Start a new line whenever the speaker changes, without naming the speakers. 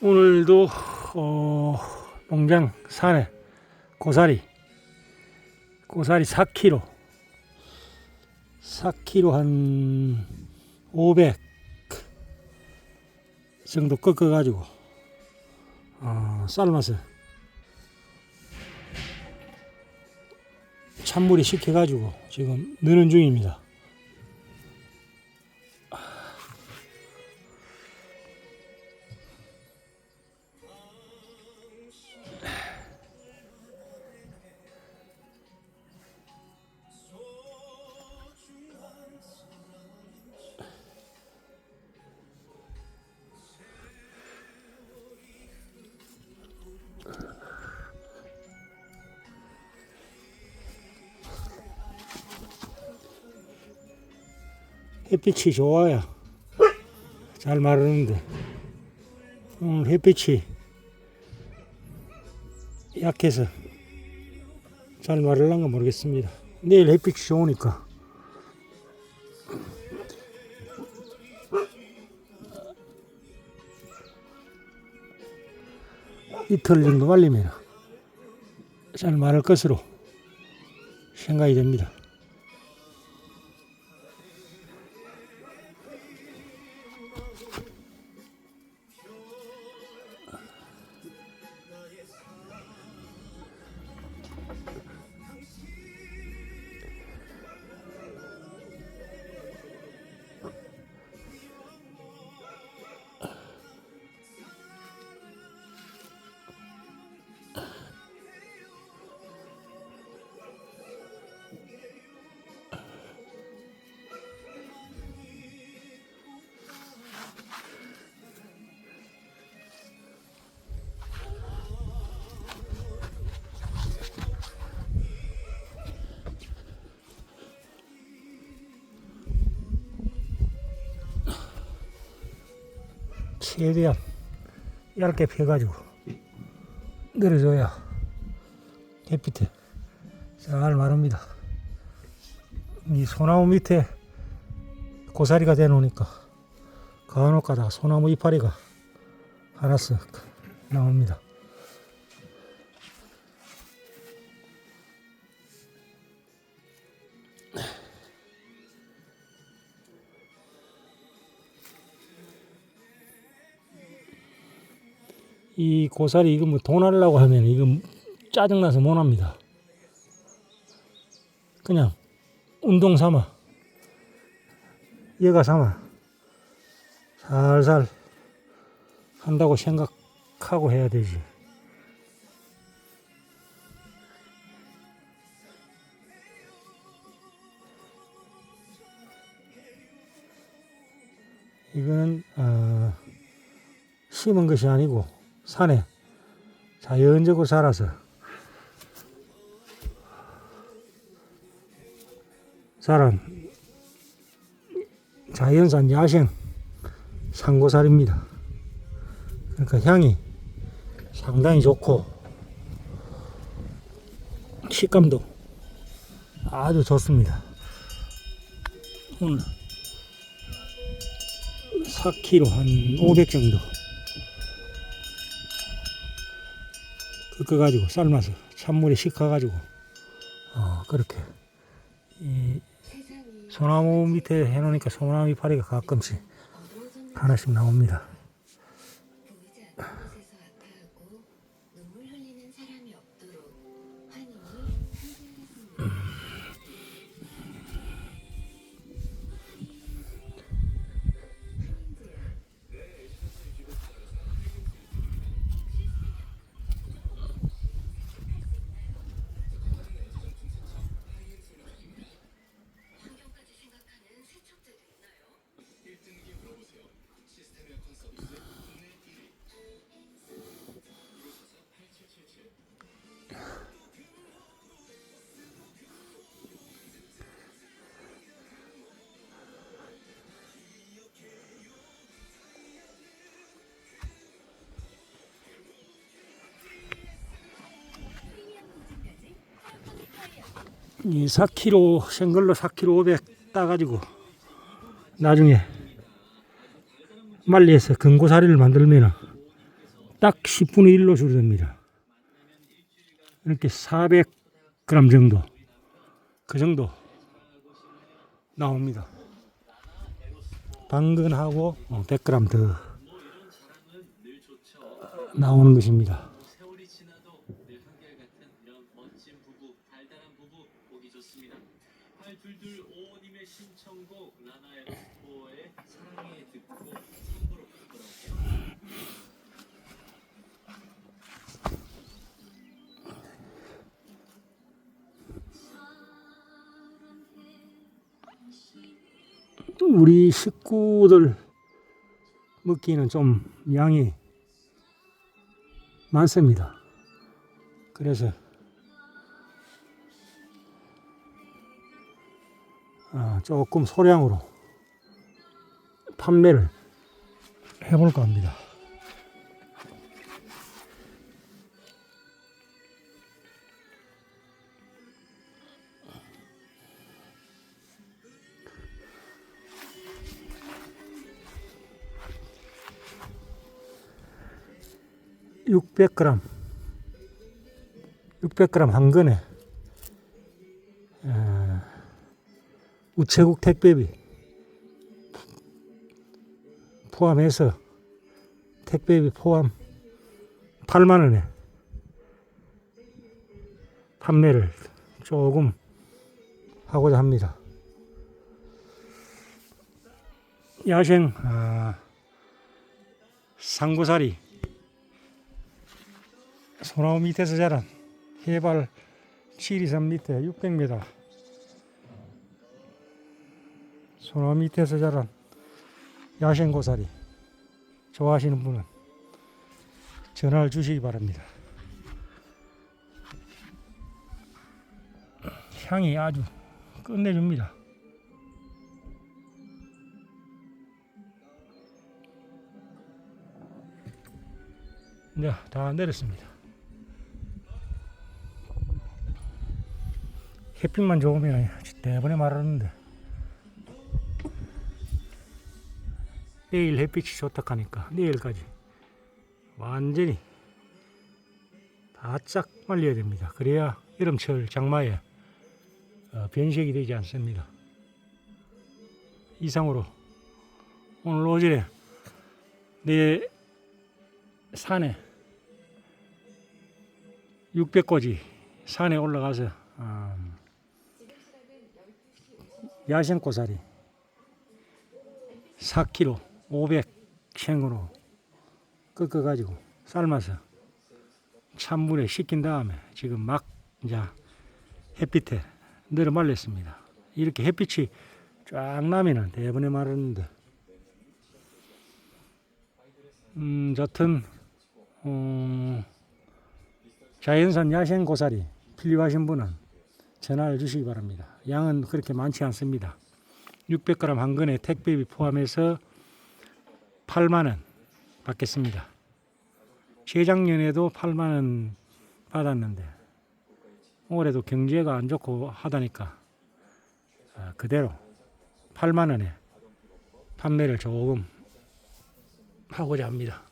오늘도 어, 농장 산에 고사리 고사리 4kg 4kg 한 500 정도 꺾어 가지고 어, 삶아서 찬물에 식혀 가지고 지금 넣는 중입니다. 햇빛이 좋아야 잘 마르는데 오늘 햇빛이 약해서 잘 마를란가 모르겠습니다. 내일 햇빛이 좋으니까 이틀 정도 말리면 잘 마를 것으로 생각이 됩니다. 최대한 얇게 펴가지고 내려줘야 햇빛에 잘 마릅니다. 이 소나무 밑에 고사리가 되놓으니까 간혹가다 소나무 이파리가 하나씩 나옵니다. 이 고사리 이거 뭐 돈 하려고 하면 이거 짜증나서 못 합니다. 그냥 운동 삼아 여가 삼아 살살 한다고 생각하고 해야 되지. 이거는 어, 심은 것이 아니고 산에 자연적으로 자라서 자란 자연산 야생 상고살입니다. 그러니까 향이 상당히 좋고 식감도 아주 좋습니다. 오늘 4kg 한 500 정도 꺾어가지고 삶아서 찬물에 식혀가지고 어, 그렇게 이 소나무 밑에 해놓으니까 소나무 이파리가 가끔씩 하나씩 나옵니다.
이
4kg 생걸로 4kg 500 따가지고 나중에 말리해서 금고사리를 만들면 딱 10분의 1로 줄어듭니다. 이렇게 400g 정도 그 정도 나옵니다. 당근하고 100g 더 나오는 것입니다. 우리 식구들 먹기는 좀 양이 많습니다. 그래서 아, 조금 소량으로 판매를 해볼까 합니다. 육백 g 600g 한 근에 어, 우체국 택배비 포함해서 택배비 포함 8만 원에 판매를 조금 하고자 합니다. 야생 아, 상고사리 소나무 밑에서 자란 해발 723 밑에 600m 소나무 밑에서 자란 야생 고사리 좋아하시는 분은 전화를 주시기 바랍니다. 향이 아주 끝내줍니다. 네, 다 내렸습니다. 햇빛만 좋으면 대번에 말하는데 내일 햇빛이 좋다 하니까 내일까지 완전히 바짝 말려야 됩니다. 그래야 여름철 장마에 어, 변색이 되지 않습니다. 이상으로 오늘 오전에 내 산에 600고지 산에 올라가서 음, 야생고사리 4kg 500 생으로 꺾어가지고 삶아서 찬물에 식힌 다음에 지금 막 이제 햇빛에 내려 말렸습니다. 이렇게 햇빛이 쫙 나면은 대번에 마르는데 음, 여튼 어, 자연산 야생 고사리 필요하신 분은 전화를 주시기 바랍니다. 양은 그렇게 많지 않습니다. 600g 한 근에 택배비 포함해서 8만 원 받겠습니다. 재작년에도 8만 원 받았는데 올해도 경제가 안 좋고 하다니까 아, 그대로 8만 원에 판매를 조금 하고자 합니다.